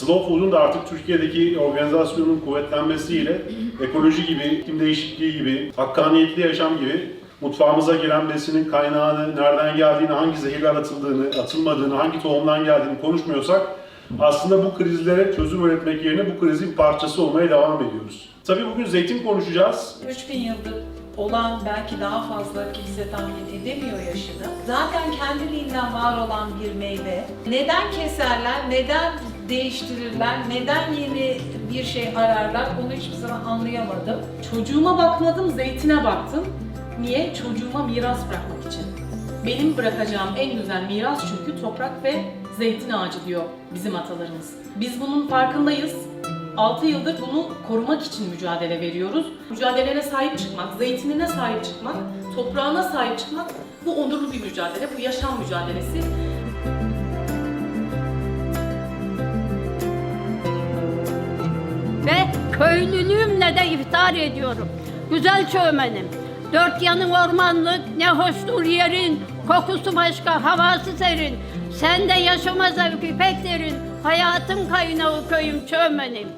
Slow Food'un da artık Türkiye'deki organizasyonun kuvvetlenmesiyle ekoloji gibi, iklim değişikliği gibi, hakkaniyetli yaşam gibi mutfağımıza giren besinin kaynağını, nereden geldiğini, hangi zehirler atıldığını, atılmadığını, hangi tohumdan geldiğini konuşmuyorsak aslında bu krizlere çözüm üretmek yerine bu krizin parçası olmaya devam ediyoruz. Tabii bugün zeytin konuşacağız. 3000 yıldır olan belki daha fazla kimse tahmin edemiyor yaşını. Zaten kendiliğinden var olan bir meyve. Neden keserler, neden değiştirirler, neden yeni bir şey ararlar onu hiçbir zaman anlayamadım. Çocuğuma bakmadım, zeytine baktım. Niye? Çocuğuma miras bırakmak için. Benim bırakacağım en güzel miras çünkü toprak ve zeytin ağacı diyor bizim atalarımız. Biz bunun farkındayız. 6 yıldır bunu korumak için mücadele veriyoruz. Mücadelene sahip çıkmak, zeytinine sahip çıkmak, toprağına sahip çıkmak bu onurlu bir mücadele, bu yaşam mücadelesi. Köylülüğümle de iftihar ediyorum. Güzel çömenim. Dört yanın ormanlık, ne hoştur yerin, kokusu başka, havası serin. Sen de yaşama zevki pek derin, hayatın kaynağı köyüm çömenim.